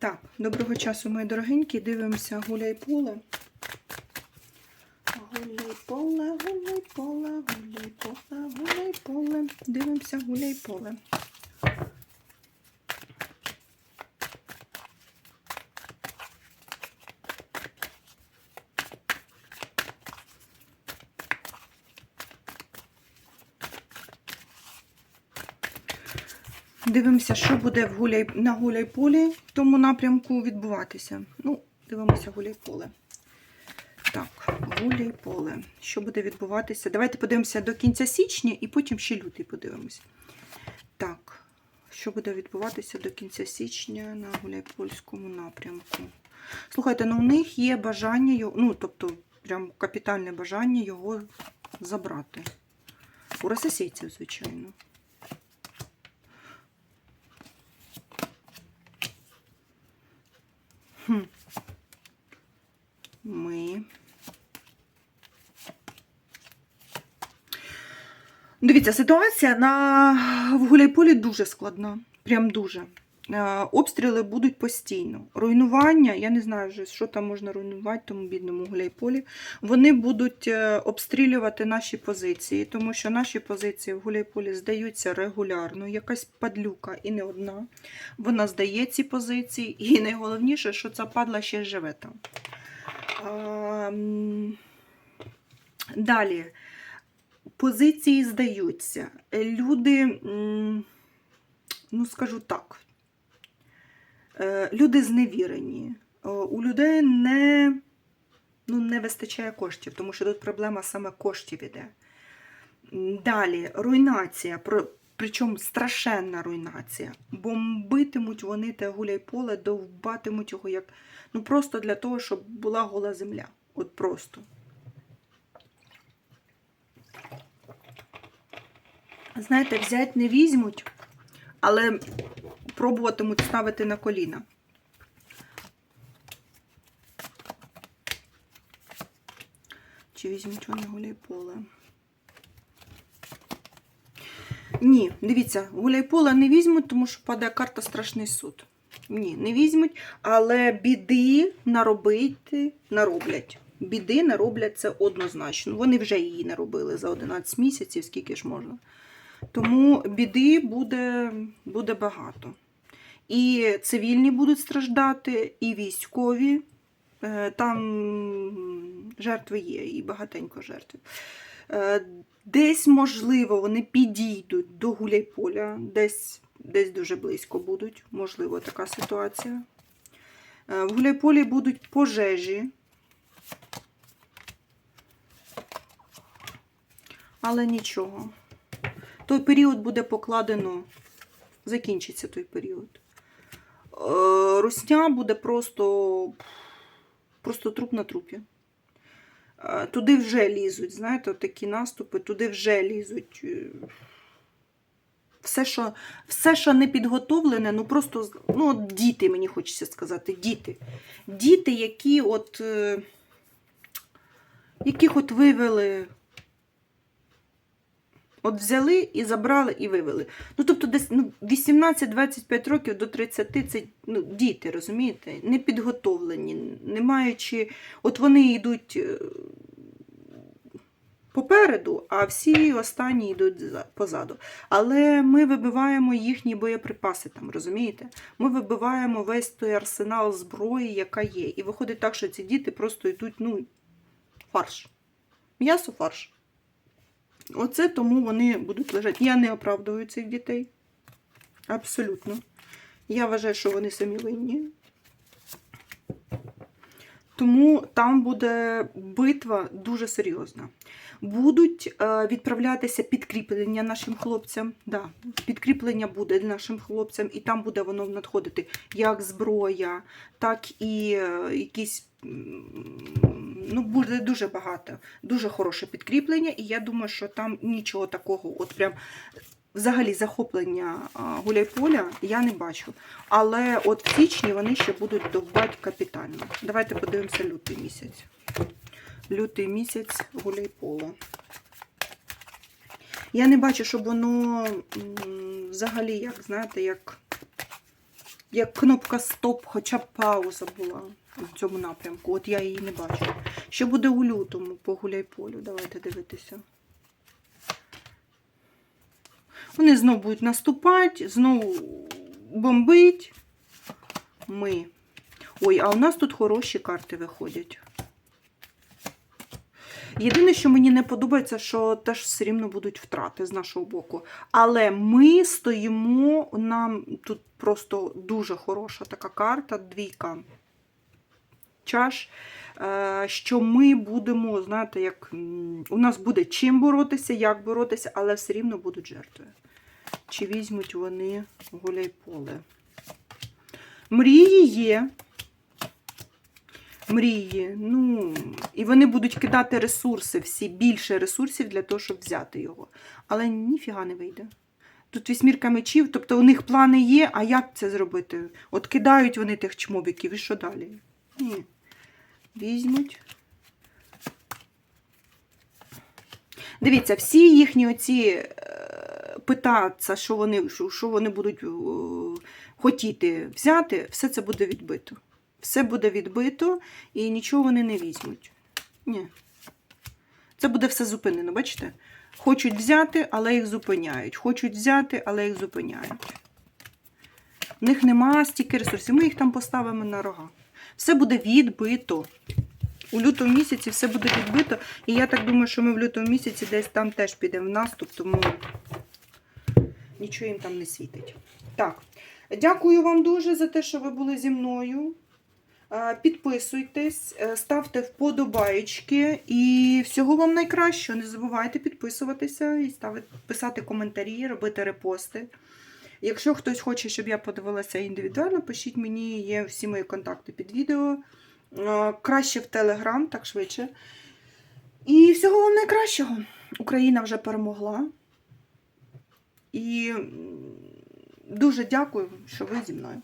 Так, доброго часу, мої дорогенькі. Дивимося гуляй поле. Гуляй поле, гуляй поле, гуляй поле, гуляй поле. Дивимося гуляй поле. Дивимося, що буде в гуляй, на гуляй-полі в тому напрямку відбуватися. Ну, дивимося гуляй-поле. Так, гуляй-поле. Що буде відбуватися? Давайте подивимося до кінця січня і потім ще лютий подивимось. Так, що буде відбуватися до кінця січня на гуляйпольському напрямку? Слухайте, ну у них є бажання ну, тобто, прям капітальне бажання його забрати. У російців, звичайно. Ми. Дивіться, ситуація на в Гуляйполі дуже складна. Прям дуже. Е, Обстріли будуть постійно. Руйнування, я не знаю вже, що там можна руйнувати, тому бідному Гуляйполі. Вони будуть е, обстрілювати наші позиції, тому що наші позиції в Гуляйполі здаються регулярно. Якась падлюка і не одна. Вона здає ці позиції, і найголовніше, що ця падла ще живе там. А, Далі. Позиції здаються. Люди, ну скажу так, люди зневірені. Е, У людей не, ну, не вистачає коштів, тому що тут проблема саме коштів іде. Далі, руйнація, причому страшенна руйнація. Бомбитимуть вони те гуляй-поле, довбатимуть його як ну просто для того, щоб була гола земля. От просто. Знаєте, взять не візьмуть, але пробуватимуть ставити на коліна. Чи візьмуть вони гуляй-поле? Ні, дивіться, гуляй-поле не візьмуть, тому що падає карта Страшний суд. Ні, не візьмуть, але біди наробити нароблять. Біди нароблять це однозначно. Вони вже її наробили за 11 місяців, скільки ж можна. Тому біди буде, буде багато. І цивільні будуть страждати, і військові. Е, Там жертви є, і багатенько жертв. Е, Десь, можливо, вони підійдуть до Гуляйполя, десь, десь дуже близько будуть, можливо, така ситуація. Е, В Гуляйполі будуть пожежі. Але нічого. Той період буде покладено, закінчиться той період. Е, Русня буде просто, просто труп на трупі. Е, Туди вже лізуть, знаєте, такі наступи, туди вже лізуть. е, Все, що, все, що не підготовлене, ну просто ну, от діти, мені хочеться сказати, діти. Діти, які от, яких от вивели От взяли і забрали і вивели. Ну, тобто, десь ну, 18-25 років до 30 це ну, діти, розумієте? Не підготовлені, не маючи. От вони йдуть е, попереду, а всі останні йдуть позаду. Але ми вибиваємо їхні боєприпаси там, розумієте? Ми вибиваємо весь той арсенал зброї, яка є. І виходить так, що ці діти просто йдуть, ну, фарш. М'ясо фарш. Оце тому вони будуть лежати. Я не оправдую цих дітей. Абсолютно. Я вважаю, що вони самі винні. Тому там буде битва дуже серйозна. Будуть е, відправлятися підкріплення нашим хлопцям. Да, підкріплення буде нашим хлопцям, і там буде воно надходити як зброя, так і е, якісь. Ну, буде дуже багато, дуже хороше підкріплення, і я думаю, що там нічого такого, от прям взагалі захоплення гуляйполя я не бачу. Але от в січні вони ще будуть довбати капітально. Давайте подивимося лютий місяць. Лютий місяць гуляйпола. Я не бачу, щоб воно взагалі, як, знаєте, як як кнопка стоп, хоча б пауза була в цьому напрямку. От я її не бачу. Що буде у лютому по гуляй-полю? Давайте дивитися. Вони знову будуть наступати, знову бомбить. Ми. Ой, а у нас тут хороші карти виходять. Єдине, що мені не подобається, що теж все рівно будуть втрати з нашого боку. Але ми стоїмо, нам тут просто дуже хороша така карта, двійка чаш, е, що ми будемо, знаєте, як у нас буде чим боротися, як боротися, але все рівно будуть жертви. Чи візьмуть вони гуляй-поле? Мрії є. Мрії, ну, і вони будуть кидати ресурси, всі більше ресурсів для того, щоб взяти його. Але ніфіга не вийде. Тут вісьмірка мечів, тобто у них плани є, а як це зробити? От кидають вони тих чмобіків, і що далі? Ні. Візьмуть. Дивіться, всі їхні оці е, питаться, що вони, що, вони будуть е, хотіти взяти, все це буде відбито. Все буде відбито і нічого вони не візьмуть. Ні. Це буде все зупинено, бачите? Хочуть взяти, але їх зупиняють. Хочуть взяти, але їх зупиняють. У них нема стільки ресурсів. Ми їх там поставимо на рога. Все буде відбито. У лютому місяці все буде відбито. І я так думаю, що ми в лютому місяці десь там теж підемо в наступ, тому нічого їм там не світить. Так, дякую вам дуже за те, що ви були зі мною. Е, Підписуйтесь, е, ставте вподобаєчки і всього вам найкращого. Не забувайте підписуватися і ставити, писати коментарі, робити репости. Якщо хтось хоче, щоб я подивилася індивідуально, пишіть мені, є всі мої контакти під відео. Краще в Телеграм, так швидше. І всього вам найкращого. Україна вже перемогла. І дуже дякую, що ви зі мною.